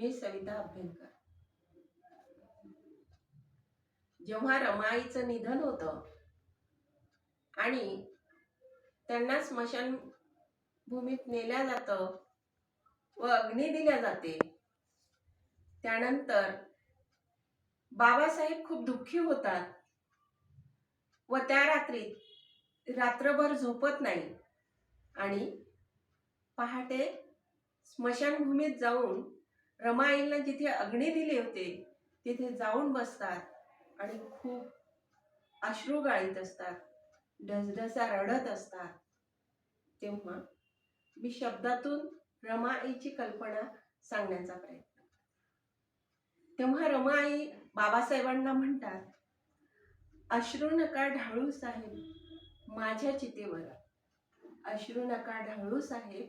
मी सविता अभ्यंकर. जेव्हा रमाईचं निधन होतं आणि त्यांना स्मशान भूमीत नेल्या जातं व अग्नी दिल्या जाते त्यानंतर बाबासाहेब खूप दुःखी होतात व त्या रात्री रात्रभर झोपत नाही आणि पहाटे स्मशानभूमीत जाऊन रमाईला जिथे अग्नी दिले होते तिथे जाऊन बसतात आणि खूप अश्रू गाळीत असतात ढसढसा रडत असतात. तेव्हा मी शब्दातून रमाईची कल्पना सांगण्याचा प्रयत्न तेव्हा रमाई बाबासाहेबांना म्हणतात अश्रू नका ढाळू साहेब माझ्या चितेवर. अश्रू नका ढाळू साहेब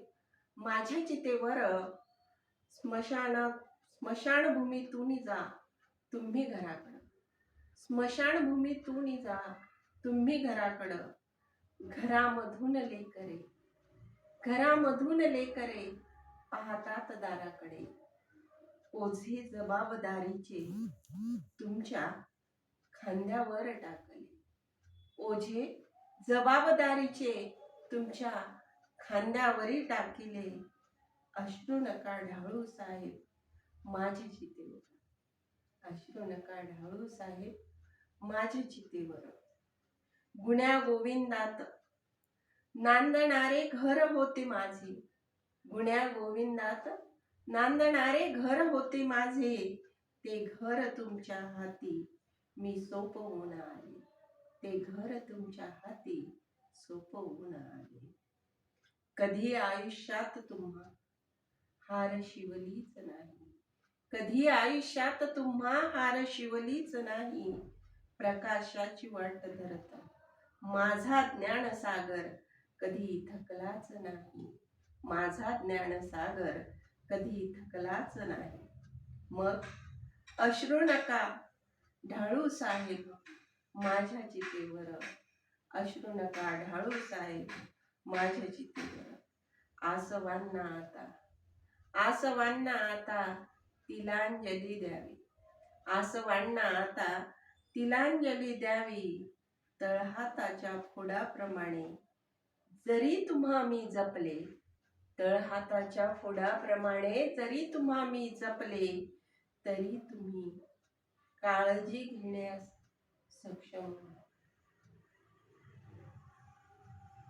माझ्या चितेवर स्मशानात स्मशानभूमीतून जा तुम्ही घराकडं. स्मशानभूमीतून जा तुम्ही घराकडं. घरामधून लेकरे. घरामधून लेकरे पाहतात दाराकडे. ओझे जबाबदारीचे तुमच्या खांद्यावर टाकले. ओझे जबाबदारीचे तुमच्या खांद्यावरी टाकिले. अश्रू नका ढाळू साहेब माझे चितेवर अश्रू नका ढाळू साहेब माझे चितेवर गुण्या गोविंदात नांदणारे घर होते माझे. गुण्या गोविंदात नांदणारे घर होते माझे. ते घर तुमच्या हाती मी सोपवून आले ते घर तुमच्या हाती सोपवून आले कधी आयुष्यात तुम्हा हार शिवलीच नाही. कधी आयुष्यात तुम्हा हार शिवलीच नाही. प्रकाशाची वाट धरत. माझा ज्ञानसागर कधी थकलाच नाही. माझा ज्ञानसागर कधी थकलाच नाही. मग अश्रू नका. ढाळू साहेब माझ्या चितेवर. अश्रू नका ढाळू साहेब माझ्या चितेवर. आसवांना आता आसवांना आता तिलांजली द्यावी. आसवांना आता तिलांजली द्यावी. तळहाताच्या फोडाप्रमाणे जरी तुम्हा मी जपले तळहाताच्या फोडाप्रमाणे जरी तुम्हा मी जपले तरी तुम्ही काळजी घेण्यास सक्षम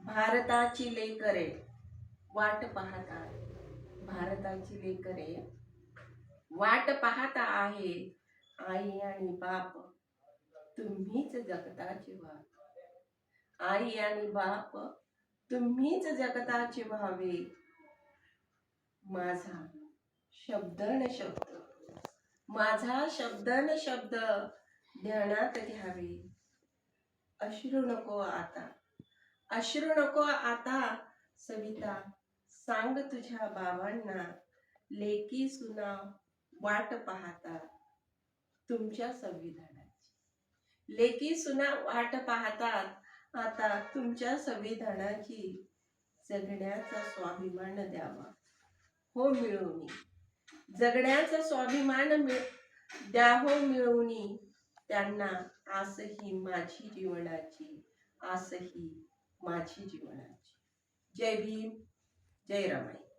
भारताची लेकरे वाट पाहतात. भारताची लेकरे. वाट पाहता आहे आई आणि बाप. तुम्हीच जगताचे व्हा आई आणि बाप तुम्हीच जगताचे व्हावे माझा शब्द न शब्द. माझा शब्द न शब्द ध्यानात घ्यावे. अश्रू नको आता. अश्रू नको आता सविता. सांग तुझ्या बाबांना लेकी सुना वाट पाहता तुमच्या संविधानाची. लेकी सुना वाट पाहतात आता तुमच्या संविधानाची जगण्याचा स्वाभिमान द्यावा. हो मिळवणी. जगण्याचा स्वाभिमान मिळ द्या हो मिळवणी. त्यांना आसही माझी जीवनाची आसही माझी जीवनाची. जय भीम. जय रमाई.